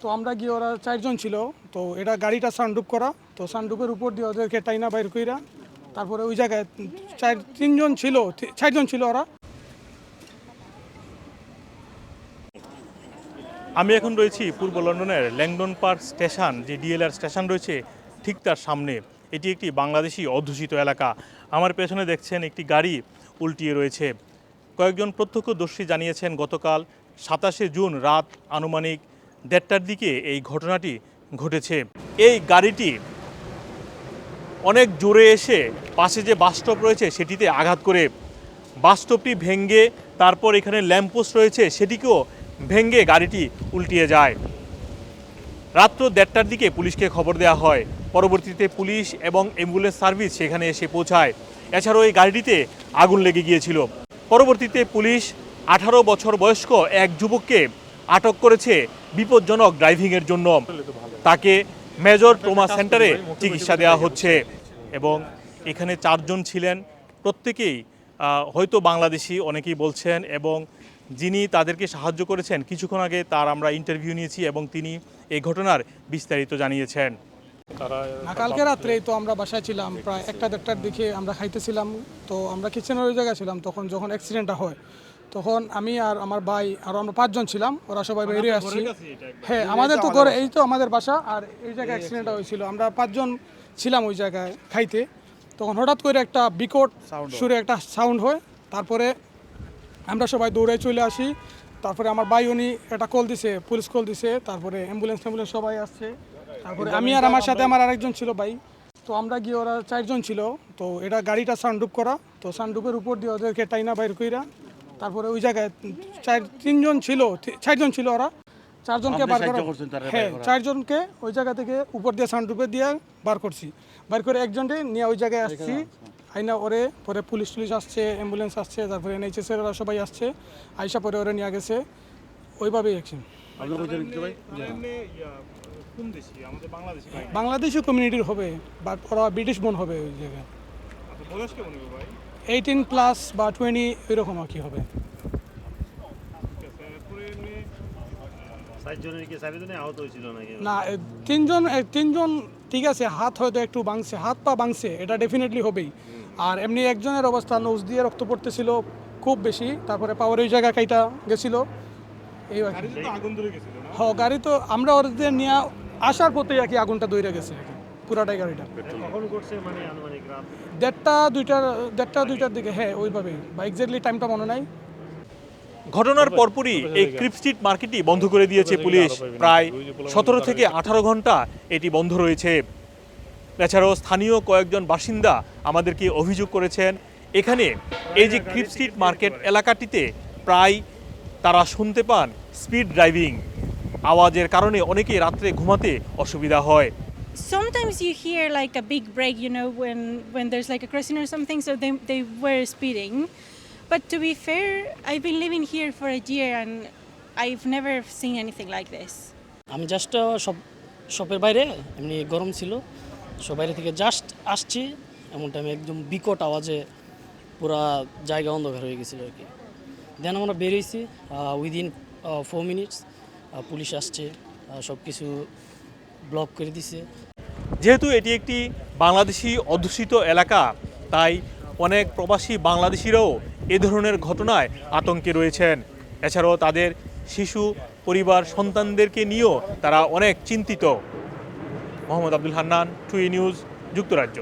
তো আমরা গিয়ে ওরা চারজন ছিল। তো এটা গাড়িটা সানডুপ করা। তো সানডুপের উপর দিয়ে ওদেরকে টাইনা বাইর কইরা তারপরে ওই জায়গায় চার, তিনজন ছিল চারজন ছিল ওরা। আমি এখন রয়েছি পূর্ব লন্ডনের ল্যাংডন পার্ক স্টেশন, যে ডিএলআর স্টেশন রয়েছে ঠিক তার সামনে। এটি একটি বাংলাদেশি অধ্যুষিত এলাকা। আমার পেছনে দেখছেন একটি গাড়ি উল্টিয়ে রয়েছে। কয়েকজন প্রত্যক্ষদর্শী জানিয়েছেন, গতকাল সাতাশে জুন রাত আনুমানিক দেড়টার দিকে এই ঘটনাটি ঘটেছে। এই গাড়িটি অনেক জোরে এসে পাশে যে বাস স্টপ রয়েছে সেটিতে আঘাত করে। বাস স্টপটি ভেঙ্গে তারপর এখানে ল্যাম্পপোস্ট রয়েছে সেটিকেও ভেঙ্গে গাড়িটি উল্টিয়ে যায়। রাত্র দেড়টার দিকে পুলিশকে খবর দেওয়া হয়। পরবর্তীতে পুলিশ এবং অ্যাম্বুলেন্স সার্ভিস সেখানে এসে পৌঁছায়। এছাড়াও এই গাড়িটিতে আগুন লেগে গিয়েছিল। পরবর্তীতে পুলিশ আঠারো বছর বয়স্ক এক যুবককে আটক করেছে বিপজ্জনক ড্রাইভিংয়ের জন্য। তাকে মেজর ট্রমা সেন্টারে চিকিৎসা দেওয়া হচ্ছে এবং এখানে চারজন ছিলেন। প্রত্যেকেই হয়তো বাংলাদেশি অনেকেই বলছেন এবং যিনি তাদেরকে সাহায্য করেছেন কিছুক্ষণ আগে তার আমরা ইন্টারভিউ নিয়েছি এবং তিনি এই ঘটনার বিস্তারিত জানিয়েছেন। কালকে রাত্রে তো আমরা বাসায় ছিলাম প্রায় একটা দেড়টার দিকে আমরা খাইতেছিলাম। তো আমরা কিচেনের ওই জায়গায় ছিলাম তখন যখন অ্যাক্সিডেন্টটা হয় তখন আমি আর আমার ভাই আর আমরা পাঁচজন ছিলাম ওরা সবাই বেরিয়ে আসছি। হ্যাঁ আমাদের তো ঘরে এই তো আমাদের বাসা আর এই জায়গায় অ্যাক্সিডেন্টটা হয়েছিল। আমরা পাঁচজন ছিলাম ওই জায়গায় খাইতে। তখন হঠাৎ করে একটা বিকট সুরে একটা সাউন্ড হয়। তারপরে আমরা সবাই দৌড়ে চলে আসি। তারপরে আমার ভাই উনি একটা কল দিছে পুলিশ কল দিছে। তারপরে অ্যাম্বুলেন্স ট্যাম্বুলেন্স সবাই আসছে। তারপরে আমি আর আমার সাথে আমার আরেকজন ছিল ভাই। তো আমরা গিয়ে ওরা চারজন ছিল। তো এটা গাড়িটা সানডুপ করা। তো সানডুপের উপর দিয়ে ওদেরকে টাইনা বাইর কইরা তারপরে ওই জায়গায় চার তিনজন ছিল চারজন ছিল ওরা। চারজনকে বার করা হ্যাঁ চারজনকে ওই জায়গা থেকে উপর দিয়ে সানডুপে দিয়ে বার করছি। বার করে একজনকে নিয়ে ওই জায়গায় আসছি। আইনা ওরে পরে পুলিশ টুলিশ আসছে অ্যাম্বুলেন্স আসছে তারপরে এনএইচএস এর ওরা সবাই আসছে। আইসা পরে ওরা নিয়ে গেছে। ওইভাবেই অ্যাকশন বাংলাদেশি কমিউনিটির হবে বাট ওরা ব্রিটিশ বোন হবে ওই জায়গায়। এইটিন প্লাস বা টোয়েন্টি এরকম আর কি হবে। না তিনজন তিনজন ঠিক আছে হাত হয়তো একটু বাংছে হাত পা বাংছে এটা ডেফিনেটলি হবেই। আর এমনি একজনের অবস্থা নোজ দিয়ে রক্ত পড়তেছিল খুব বেশি তারপরে পাওয়ার ওই জায়গা কাইটা গেছিল। এই আর কি। হ গাড়ি তো আমরা ওদের নিয়ে আসার পথে আর কি আগুনটা দইরা গেছে। পুরাটাই গাড়িটা মানে আনুমানিক রাত? দেড়টা দুইটার দেড়টা দুইটার দিকে হ্যাঁ ওইভাবে বা এক্স্যাক্টলি টাইমটা মনে নাই। ঘটনার পরপরই এই ক্রিপ স্ট্রিট মার্কেটটি বন্ধ করে দিয়েছে পুলিশ। প্রায় সতেরো থেকে আঠারো ঘণ্টা এটি বন্ধ রয়েছে। এছাড়াও স্থানীয় কয়েকজন বাসিন্দা আমাদেরকে অভিযোগ করেছেন। এখানে এই যে ক্রিপ স্ট্রিট মার্কেট এলাকাটিতে প্রায় তারা শুনতে পান স্পিড ড্রাইভিং আওয়াজের কারণে অনেকে রাত্রে ঘুমাতে অসুবিধা হয়। Sometimes you hear like a big break you know when when there's like a crossing or something so they, they were speeding but to be fair i've been living here for a year and i've never seen anything like this আমি just সব শপের বাইরে এমনি গরম ছিল সব বাইরে থেকে জাস্ট আসছি এমন টাইমে একদম বিকট আওয়াজে পুরা জায়গা অন্ধকার হয়ে গেছিল আর কি দেন আমরা বেরিয়েছি উইদিন ফোর মিনিটস পুলিশ আসছে সব কিছু ব্লক করে দিছে যেহেতু এটি একটি বাংলাদেশি অধ্যুষিত এলাকা, তাই অনেক প্রবাসী বাংলাদেশিরাও এ ধরনের ঘটনায় আতঙ্কে রয়েছেন। এছাড়াও তাদের শিশু, পরিবার, সন্তানদেরকে নিয়েও তারা অনেক চিন্তিত। মোহাম্মদ আব্দুল হান্নান টুই নিউজ, যুক্তরাজ্য।